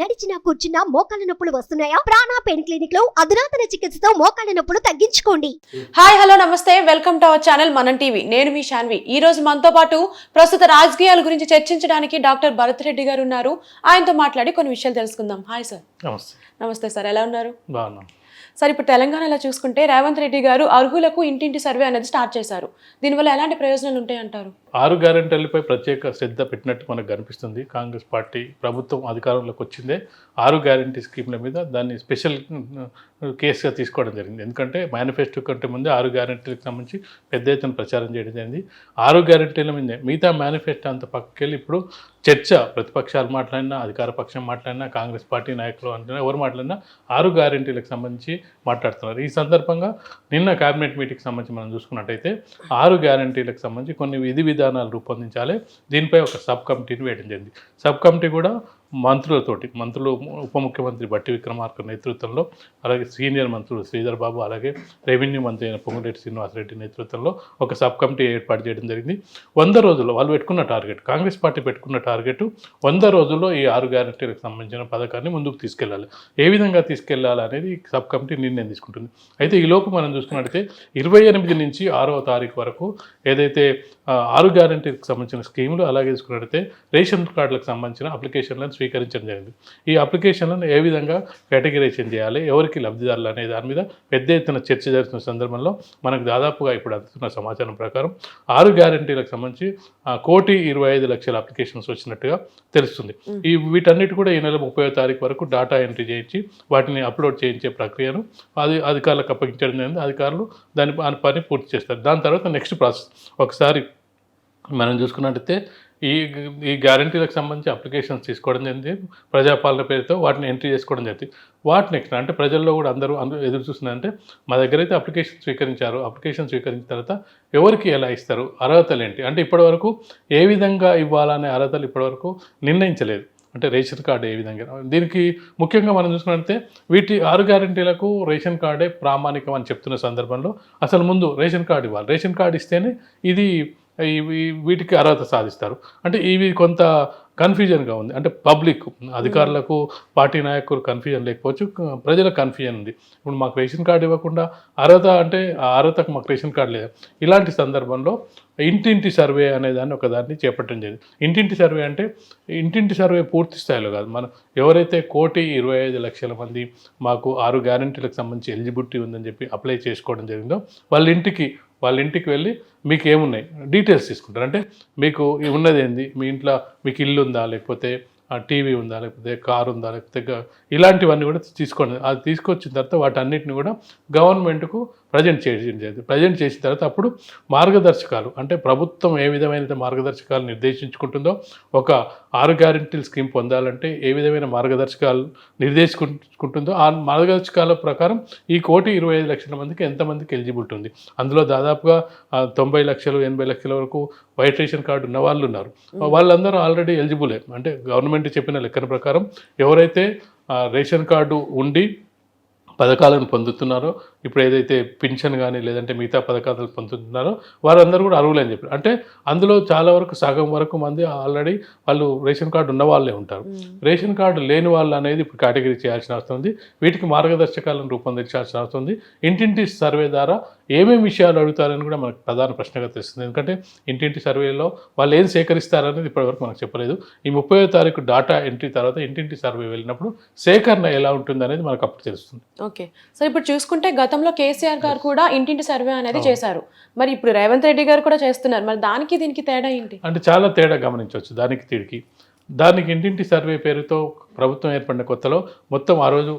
నడిచినా కూర్చున్నా మోకాళ్ళ నొప్పులు వస్తున్నాయా? ప్రాణా పెయిన్ క్లినిక్లో అధునాతన చికిత్సతో మోకాళ్ళ నొప్పులు తగ్గించుకోండి. హాయ్ హలో నమస్తే. వెల్కమ్ టు అవర్ ఛానల్ మనం టీవీ. నేను మీ శాన్వి ఈ రోజు మనతో పాటు ప్రస్తుత రాజకీయాల గురించి చర్చించడానికి డాక్టర్ భరత్ రెడ్డి గారు ఉన్నారు. ఆయనతో మాట్లాడి కొన్ని విషయాలు తెలుసుకుందాం. Hi sir. నమస్తే. నమస్తే సార్. ఎలా ఉన్నారు? బాగున్నాం. సార్ ఇప్పుడు తెలంగాణలో చూసుకుంటే రేవంత్ రెడ్డి గారు అర్హులకు ఇంటింటి సర్వే అనేది స్టార్ట్ చేశారు. దీనివల్ల ఎలాంటి ప్రయోజనాలు ఉంటాయంటారు? ఆరు గ్యారెంటీలపై ప్రత్యేక శ్రద్ధ పెట్టినట్టు మనకు కనిపిస్తుంది. కాంగ్రెస్ పార్టీ ప్రభుత్వం అధికారంలోకి వచ్చిందే ఆరు గ్యారెంటీ స్కీమ్ల మీద దాన్ని స్పెషల్ కేసుగా తీసుకోవడం జరిగింది. ఎందుకంటే మేనిఫెస్టో కంటే ముందే ఆరు గ్యారెంటీలకు సంబంధించి పెద్ద ఎత్తున ప్రచారం చేయడం జరిగింది. ఆరు గ్యారెంటీల మీదే మిగతా మేనిఫెస్టో అంత పక్కకెళ్ళి ఇప్పుడు చర్చ ప్రతిపక్షాలు మాట్లాడినా అధికార పక్షం మాట్లాడినా కాంగ్రెస్ పార్టీ నాయకులు అంటున్నా ఎవరు మాట్లాడినా ఆరు గ్యారెంటీలకు సంబంధించి మాట్లాడుతున్నారు. ఈ సందర్భంగా నిన్న కేబినెట్ మీటింగ్కి సంబంధించి మనం చూసుకున్నట్టయితే ఆరు గ్యారంటీలకు సంబంధించి కొన్ని విధి విధానాలు రూపొందించాలి. దీనిపై ఒక సబ్ కమిటీని వేయడం జరిగింది. సబ్ కమిటీ కూడా మంత్రులతోటి మంత్రులు ఉప ముఖ్యమంత్రి బట్టి విక్రమార్క నేతృత్వంలో అలాగే సీనియర్ మంత్రులు శ్రీధర్ బాబు అలాగే రెవెన్యూ మంత్రి అయిన పొంగులేటి శ్రీనివాసరెడ్డి నేతృత్వంలో ఒక సబ్ కమిటీ ఏర్పాటు చేయడం జరిగింది. వంద రోజుల్లో వాళ్ళు పెట్టుకున్న టార్గెట్ కాంగ్రెస్ పార్టీ పెట్టుకున్న టార్గెట్ వంద రోజుల్లో ఈ ఆరు గ్యారంటీలకు సంబంధించిన పథకాన్ని ముందుకు తీసుకెళ్ళాలి. ఏ విధంగా తీసుకెళ్ళాలి అనేది సబ్ కమిటీ నిర్ణయం తీసుకుంటుంది. అయితే ఈ లోపు మనం చూసుకున్నట్టయితే ఇరవై ఎనిమిది నుంచి ఆరవ తారీఖు వరకు ఏదైతే ఆరు గ్యారంటీలకు సంబంధించిన స్కీములు అలాగే చూసుకున్నట్టయితే రేషన్ కార్డులకు సంబంధించిన అప్లికేషన్లను స్వీకరించడం జరిగింది. ఈ అప్లికేషన్లను ఏ విధంగా కేటగిరైజేషన్ చేయాలి ఎవరికి లబ్ధిదారులు అనే దాని మీద పెద్ద ఎత్తున చర్చ జరుగుతున్న సందర్భంలో మనకు దాదాపుగా ఇప్పుడు అందుతున్న సమాచారం ప్రకారం ఆరు గ్యారంటీలకు సంబంధించి కోటి ఇరవై ఐదు లక్షల అప్లికేషన్స్ వచ్చినట్టుగా తెలుస్తుంది. ఈ వీటన్నిటి కూడా ఈ నెల ముప్పై తారీఖు వరకు డేటా ఎంట్రీ చేయించి వాటిని అప్లోడ్ చేయించే ప్రక్రియను అది అధికారులకు అప్పగించడం జరిగింది. అధికారులు దాని పని పూర్తి చేస్తారు. దాని తర్వాత నెక్స్ట్ ప్రాసెస్. ఒకసారి మనం చూసుకున్నట్టయితే ఈ ఈ గ్యారంటీలకు సంబంధించి అప్లికేషన్స్ తీసుకోవడం జరిగింది. ప్రజాపాలన పేరుతో వాటిని ఎంట్రీ చేసుకోవడం జరిగింది. వాటి నెక్స్ట్ అంటే ప్రజల్లో కూడా అందరూ అందరూ ఎదురు చూస్తున్నారంటే మా దగ్గర అయితే అప్లికేషన్ స్వీకరించారు. అప్లికేషన్ స్వీకరించిన తర్వాత ఎవరికి ఎలా ఇస్తారు? అర్హతలు ఏంటి? అంటే ఇప్పటివరకు ఏ విధంగా ఇవ్వాలనే అర్హతలు ఇప్పటివరకు నిర్ణయించలేదు. అంటే రేషన్ కార్డు ఏ విధంగా? దీనికి ముఖ్యంగా మనం చూసుకున్నట్లయితే వీటి ఆరు గ్యారంటీలకు రేషన్ కార్డే ప్రామాణికం అని చెప్తున్న సందర్భంలో అసలు ముందు రేషన్ కార్డు ఇవ్వాలి. రేషన్ కార్డు ఇస్తేనే ఇది వీటికి అర్హత సాధిస్తారు. అంటే ఇవి కొంత కన్ఫ్యూజన్గా ఉంది. అంటే పబ్లిక్ అధికారులకు పార్టీ నాయకులు కన్ఫ్యూజన్ లేకపోవచ్చు ప్రజల ప్రజలకు కన్ఫ్యూజన్ ఉంది. ఇప్పుడు మాకు రేషన్ కార్డు ఇవ్వకుండా అర్హత అంటే ఆ అర్హతకు మాకు రేషన్ కార్డు లేదు. ఇలాంటి సందర్భంలో ఇంటింటి సర్వే అనే దాన్ని ఒక దాన్ని చేపట్టడం జరిగింది. ఇంటింటి సర్వే అంటే ఇంటింటి సర్వే పూర్తి స్థాయిలో కాదు. మనం ఎవరైతే కోటి ఇరవై ఐదు లక్షల మంది మాకు ఆరు గ్యారంటీలకు సంబంధించి ఎలిజిబిలిటీ ఉందని చెప్పి అప్లై చేసుకోవడం జరిగిందో వాళ్ళ ఇంటికి వాళ్ళ ఇంటికి వెళ్ళి మీకు ఏమున్నాయి డీటెయిల్స్ తీసుకుంటారు. అంటే మీకు ఉన్నది ఏంది? మీ ఇంట్లో మీకు ఇల్లు ఉందా? లేకపోతే టీవీ ఉందా? లేకపోతే కారు ఉందా? లేకపోతే ఇలాంటివన్నీ కూడా తీసుకోండి. అది తీసుకొచ్చిన తర్వాత వాటన్నిటిని కూడా గవర్నమెంట్కు ప్రజెంట్ జరిగింది ప్రజెంట్ చేసిన తర్వాత అప్పుడు మార్గదర్శకాలు అంటే ప్రభుత్వం ఏ విధమైన మార్గదర్శకాలు నిర్దేశించుకుంటుందో ఒక ఆరు గ్యారెంటీల స్కీమ్ పొందాలంటే ఏ విధమైన మార్గదర్శకాలు నిర్దేశించుకుంటుందో ఆ మార్గదర్శకాల ప్రకారం ఈ కోటి ఇరవై ఐదు లక్షల మందికి ఎంతమందికి ఎలిజిబిలిటీ ఉంది. అందులో దాదాపుగా తొంభై లక్షలు ఎనభై లక్షల వరకు వైట్ రేషన్ కార్డు ఉన్న వాళ్ళు ఉన్నారు. వాళ్ళందరూ ఆల్రెడీ ఎలిజిబులే. అంటే గవర్నమెంట్ చెప్పిన లెక్కన ప్రకారం ఎవరైతే రేషన్ కార్డు ఉండి పథకాలను పొందుతున్నారో ఇప్పుడు ఏదైతే పింఛన్ కానీ లేదంటే మిగతా పథకాలు పొందుతున్నారో వారందరూ కూడా అర్హులు అని చెప్పారు. అంటే అందులో చాలా వరకు సగం వరకు మంది ఆల్రెడీ వాళ్ళు రేషన్ కార్డు ఉన్న వాళ్ళే ఉంటారు. రేషన్ కార్డు లేని వాళ్ళు అనేది ఇప్పుడు కేటగిరీ చేయాల్సిన అవసరం ఉంది. వీటికి మార్గదర్శకాలను రూపొందించాల్సిన అవసరం ఉంది. ఇంటింటి సర్వే ద్వారా ఏమేమి విషయాలు అడుగుతారని కూడా మనకు ప్రధాన ప్రశ్నగా తెలుస్తుంది. ఎందుకంటే ఇంటింటి సర్వేలో వాళ్ళు ఏం సేకరిస్తారనేది ఇప్పటివరకు మనకు చెప్పలేదు. ఈ ముప్పై తారీఖు డాటా ఎంట్రీ తర్వాత ఇంటింటి సర్వే వెళ్ళినప్పుడు సేకరణ ఎలా ఉంటుంది అనేది మనకు అప్పుడు తెలుస్తుంది. ఓకే. సో ఇప్పుడు చూసుకుంటే గతంలో కేసీఆర్ గారు కూడా ఇంటింటి సర్వే అనేది చేశారు. మరి ఇప్పుడు రేవంత్ రెడ్డి గారు కూడా చేస్తున్నారు. మరి దానికి దీనికి తేడా ఏంటి? అంటే చాలా తేడా గమనించవచ్చు దానికి తిరిగి దానికి ఇంటింటి సర్వే పేరుతో ప్రభుత్వం ఏర్పడిన కొత్తలో మొత్తం ఆ రోజు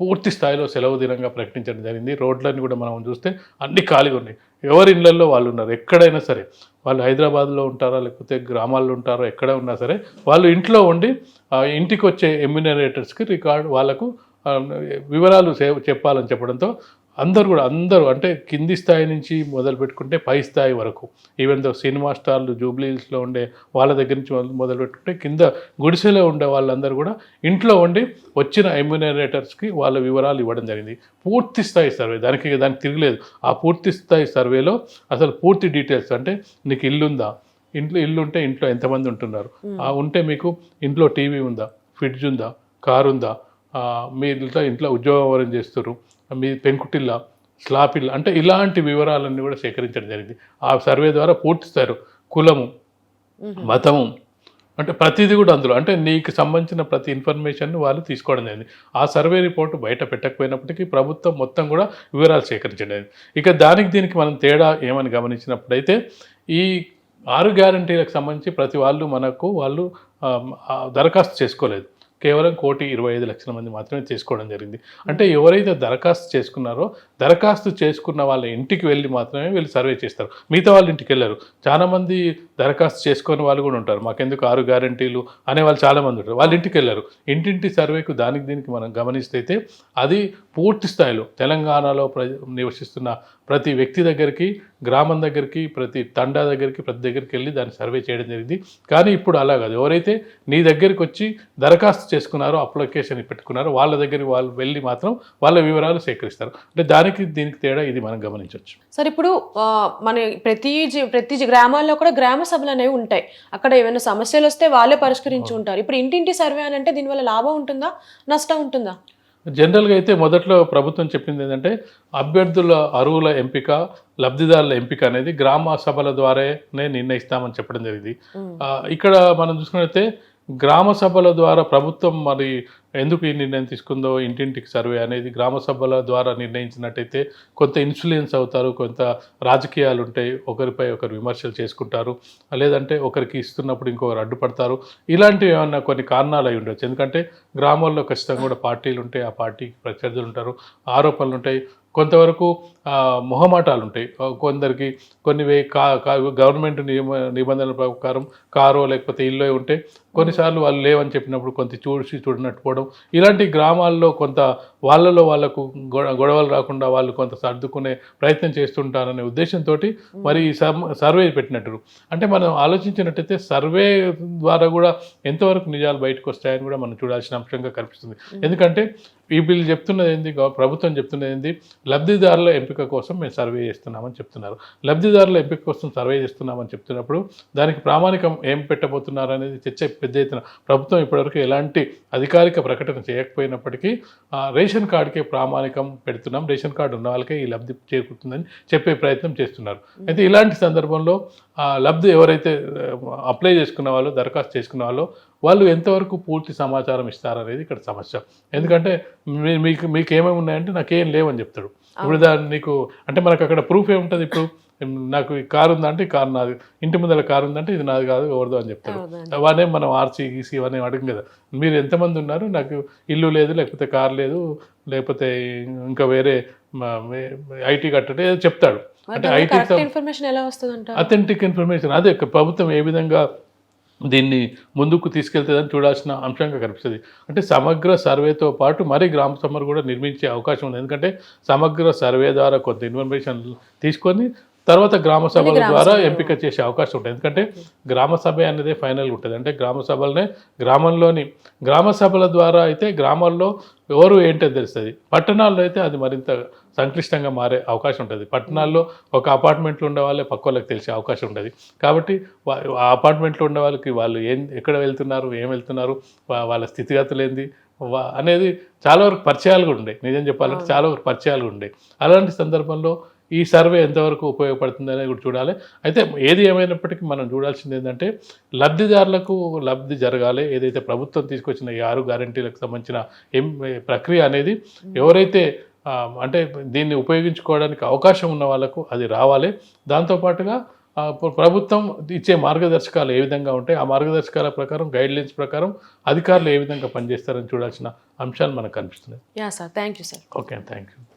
పూర్తి స్థాయిలో సెలవు దినంగా ప్రకటించడం జరిగింది. రోడ్లన్నీ కూడా మనం చూస్తే అన్ని ఖాళీగా ఉన్నాయి. ఎవరి ఇళ్ళల్లో వాళ్ళు ఉన్నారు. ఎక్కడైనా సరే వాళ్ళు హైదరాబాద్లో ఉంటారా లేకపోతే గ్రామాల్లో ఉంటారో ఎక్కడ ఉన్నా సరే వాళ్ళు ఇంట్లో ఉండి ఇంటికి వచ్చే ఎమ్యూనరేటర్స్కి రికార్డ్ వాళ్ళకు వివరాలు చెప్పాలని చెప్పడంతో అందరూ కూడా అందరూ అంటే కింది స్థాయి నుంచి మొదలు పెట్టుకుంటే పై స్థాయి వరకు. ఈవెన్ దో సినిమా స్టార్లు జూబ్లీస్లో ఉండే వాళ్ళ దగ్గర నుంచి మొదలు- మొదలు పెట్టుకుంటే కింద గుడిసెలో ఉండే వాళ్ళందరూ కూడా ఇంట్లో ఉండి వచ్చిన ఎమ్యూనరేటర్స్కి వాళ్ళ వివరాలు ఇవ్వడం జరిగింది. పూర్తి స్థాయి సర్వే దానికి దానికి తిరగలేదు. ఆ పూర్తి స్థాయి సర్వేలో అసలు పూర్తి డీటెయిల్స్ అంటే నీకు ఇల్లుందా? ఇంట్లో ఇల్లు ఉంటే ఇంట్లో ఎంతమంది ఉంటున్నారు? ఆ ఉంటే మీకు ఇంట్లో టీవీ ఉందా? ఫ్రిడ్జ్ ఉందా? కారు ఉందా మీ ఇంట్లో ఇంట్లో ఉద్యోగం చేస్తారు? మీ పెంకుటిల్లా స్లాపిల్లా అంటే ఇలాంటి వివరాలన్నీ కూడా సేకరించడం జరిగింది. ఆ సర్వే ద్వారా పూర్తిస్తారు కులము మతము అంటే ప్రతిదీ కూడా అందులో. అంటే నీకు సంబంధించిన ప్రతి ఇన్ఫర్మేషన్ వాళ్ళు తీసుకోవడం జరిగింది. ఆ సర్వే రిపోర్ట్ బయట పెట్టకపోయినప్పటికీ ప్రభుత్వం మొత్తం కూడా వివరాలు సేకరించడం జరిగింది. ఇక దానికి దీనికి మనం తేడా ఏమని గమనించినప్పుడైతే ఈ ఆరు గ్యారంటీలకు సంబంధించి ప్రతి వాళ్ళు మనకు వాళ్ళు దరఖాస్తు చేసుకోలేదు. కేవలం కోటి ఇరవై ఐదు లక్షల మంది మాత్రమే చేసుకోవడం జరిగింది. అంటే ఎవరైతే దరఖాస్తు చేసుకున్నారో దరఖాస్తు చేసుకున్న వాళ్ళ ఇంటికి వెళ్ళి మాత్రమే వీళ్ళు సర్వే చేస్తారు. మిగతా వాళ్ళ ఇంటికి వెళ్ళారు. చాలామంది దరఖాస్తు చేసుకునే వాళ్ళు కూడా ఉంటారు. మాకెందుకు ఆరు గ్యారంటీలు అనే వాళ్ళు చాలామంది ఉంటారు. వాళ్ళ ఇంటికి వెళ్ళారు. ఇంటింటి సర్వేకు దానికి దీనికి మనం గమనిస్తే అయితే అది పూర్తి స్థాయిలో తెలంగాణలో ప్ర నివసిస్తున్న ప్రతి వ్యక్తి దగ్గరికి గ్రామం దగ్గరికి ప్రతి తండా దగ్గరికి ప్రతి దగ్గరికి వెళ్ళి దాన్ని సర్వే చేయడం జరిగింది. కానీ ఇప్పుడు అలా కాదు. ఎవరైతే నీ దగ్గరికి వచ్చి దరఖాస్తు చేసుకున్నారో అప్లికేషన్ పెట్టుకున్నారో వాళ్ళ దగ్గరికి వాళ్ళు వెళ్ళి మాత్రం వాళ్ళ వివరాలు సేకరిస్తారు. అంటే దానికి దీనికి తేడా ఇది మనం గమనించవచ్చు సార్ ఇప్పుడు మన ప్రతి ప్రతి గ్రామాల్లో కూడా గ్రామ సభలు అనేవి ఉంటాయి. అక్కడ ఏమైనా సమస్యలు వస్తే వాళ్ళే పరిష్కరించి ఉంటారు. ఇప్పుడు ఇంటింటి సర్వే అని అంటే దీనివల్ల లాభం ఉంటుందా? నష్టం ఉంటుందా? జనరల్గా అయితే మొదట్లో ప్రభుత్వం చెప్పింది ఏంటంటే అభ్యర్థుల అరువుల ఎంపిక లబ్ధిదారుల ఎంపిక అనేది గ్రామ సభల ద్వారానే నిర్ణయిస్తామని చెప్పడం జరిగింది. ఇక్కడ మనం చూసుకున్నట్లయితే గ్రామ సభల ద్వారా ప్రభుత్వం మరి ఎందుకు ఈ నిర్ణయం తీసుకుందో ఇంటింటికి సర్వే అనేది గ్రామ సభల ద్వారా నిర్ణయించినట్టయితే కొంత ఇన్ఫ్లుయెన్స్ అవుతారు కొంత రాజకీయాలు ఉంటాయి ఒకరిపై ఒకరు విమర్శలు చేసుకుంటారు లేదంటే ఒకరికి ఇస్తున్నప్పుడు ఇంకొకరు అడ్డుపడతారు. ఇలాంటివి ఏమన్నా కొన్ని కారణాలు అయి ఉండొచ్చు. ఎందుకంటే గ్రామాల్లో ఖచ్చితంగా కూడా పార్టీలు ఉంటాయి ఆ పార్టీకి ప్రత్యర్థులు ఉంటారు ఆరోపణలు ఉంటాయి. కొంతవరకు మొహమాటాలు ఉంటాయి. కొందరికి కొన్ని వే కా కా- గవర్నమెంట్ నియమ నిబంధనల ప్రకారం కారో లేకపోతే ఇల్లు ఉంటే కొన్నిసార్లు వాళ్ళు లేవని చెప్పినప్పుడు కొంత చూసి చూడనట్టు పోవడం ఇలాంటి గ్రామాల్లో కొంత వాళ్ళలో వాళ్ళకు గొడవలు రాకుండా వాళ్ళు కొంత సర్దుకునే ప్రయత్నం చేస్తుంటారనే ఉద్దేశంతో మరి ఈ సర్వే పెట్టినట్టు అంటే మనం ఆలోచించినట్టయితే సర్వే ద్వారా కూడా ఎంతవరకు నిజాలు బయటకు వస్తాయని కూడా మనం చూడాల్సిన అంశంగా కనిపిస్తుంది. ఎందుకంటే ఈ బిల్ చెప్తున్నది ఏంది ప్రభుత్వం చెప్తున్నది ఏంది లబ్ధిదారుల ఎంపిక కోసం మేము సర్వే చేస్తున్నామని చెప్తున్నారు. లబ్ధిదారుల ఎంపిక కోసం సర్వే చేస్తున్నామని చెప్తున్నప్పుడు దానికి ప్రామాణికం ఏం పెట్టబోతున్నారు అనేది చర్చ పెద్ద ఎత్తున ప్రభుత్వం ఇప్పటివరకు ఎలాంటి అధికారిక ప్రకటన చేయకపోయినప్పటికీ రేషన్ కార్డుకే ప్రామాణికం పెడుతున్నాం. రేషన్ కార్డు ఉన్న వాళ్ళకే ఈ లబ్ధి చేకూరుతుందని చెప్పే ప్రయత్నం చేస్తున్నారు. అయితే ఇలాంటి సందర్భంలో లబ్ధి ఎవరైతే అప్లై చేసుకున్న వాళ్ళు దరఖాస్తు చేసుకున్న వాళ్ళు వాళ్ళు ఎంతవరకు పూర్తి సమాచారం ఇస్తారనేది ఇక్కడ సమస్య. ఎందుకంటే మీ- మీకు మీకు ఏమేమి ఉన్నాయంటే నాకేం లేవని చెప్తాడు. ఇప్పుడు దాన్ని నీకు అంటే మనకు అక్కడ ప్రూఫ్ ఏముంటుంది ఇప్పుడు? నాకు ఈ కారు ఉందంటే ఈ కారు నాది. ఇంటి ముందర కారు ఉందంటే ఇది నాది కాదు ఎవరిదో అని అవునండి. అవన్నీ మనం ఆర్సీ గీసీ అవన్నీ అడగం కదా. మీరు ఎంతమంది ఉన్నారు? నాకు ఇల్లు లేదు లేకపోతే కారు లేదు లేకపోతే ఇంకా వేరే ఐటీ కట్టడం ఏదో చెప్తాడు. అంటే ఐటీ ఇన్ఫర్మేషన్ ఎలా వస్తుంది అథెంటిక్ ఇన్ఫర్మేషన్ అదే ప్రభుత్వం ఏ విధంగా దీన్ని ముందుకు తీసుకెళ్తుందని చూడాల్సిన అంశంగా కనిపిస్తుంది. అంటే సమగ్ర సర్వేతో పాటు మరి గ్రామ సభలు కూడా నిర్మించే అవకాశం ఉంది. ఎందుకంటే సమగ్ర సర్వే ద్వారా కొంత ఇన్ఫర్మేషన్ తీసుకొని తర్వాత గ్రామ సభల ద్వారా. ఎంపిక చేసే అవకాశం ఉంటుంది. ఎందుకంటే గ్రామ సభ అనేది ఫైనల్ ఉంటుంది. అంటే గ్రామ సభలనే గ్రామంలోని గ్రామ సభల ద్వారా అయితే గ్రామాల్లో ఎవరు ఏంటో తెలుస్తుంది. పట్టణాల్లో అయితే అది మరింత సంక్లిష్టంగా మారే అవకాశం ఉంటుంది. పట్టణాల్లో ఒక అపార్ట్మెంట్లో ఉండే వాళ్ళే పక్క వాళ్ళకి తెలిసే అవకాశం ఉంటుంది. కాబట్టి ఆ అపార్ట్మెంట్లో ఉండే వాళ్ళకి వాళ్ళు ఏం ఎక్కడ వెళ్తున్నారు ఏం వెళ్తున్నారు వాళ్ళ స్థితిగతులు ఏంది వా- అనేది చాలా వరకు పరిచయాలు కూడా ఉండే. నిజం చెప్పాలంటే చాలా వరకు పరిచయాలు ఉండే. అలాంటి సందర్భంలో ఈ సర్వే ఎంతవరకు ఉపయోగపడుతుంది అనేది కూడా చూడాలి. అయితే ఏది ఏమైనప్పటికీ మనం చూడాల్సింది ఏంటంటే లబ్ధిదారులకు లబ్ధి జరగాలి. ఏదైతే ప్రభుత్వం తీసుకొచ్చిన ఈ ఆరు గ్యారంటీలకు సంబంధించిన ప్రక్రియ అనేది ఎవరైతే అంటే దీన్ని ఉపయోగించుకోవడానికి అవకాశం ఉన్న వాళ్ళకు అది రావాలి. దాంతోపాటుగా ప్రభుత్వం ఇచ్చే మార్గదర్శకాలు ఏ విధంగా ఉంటాయి? ఆ మార్గదర్శకాల ప్రకారం గైడ్ లైన్స్ ప్రకారం అధికారులు ఏ విధంగా పనిచేస్తారని చూడాల్సిన అంశాలు మనకు కనిపిస్తున్నాయి. Yeah sir. Thank you sir. Okay thank you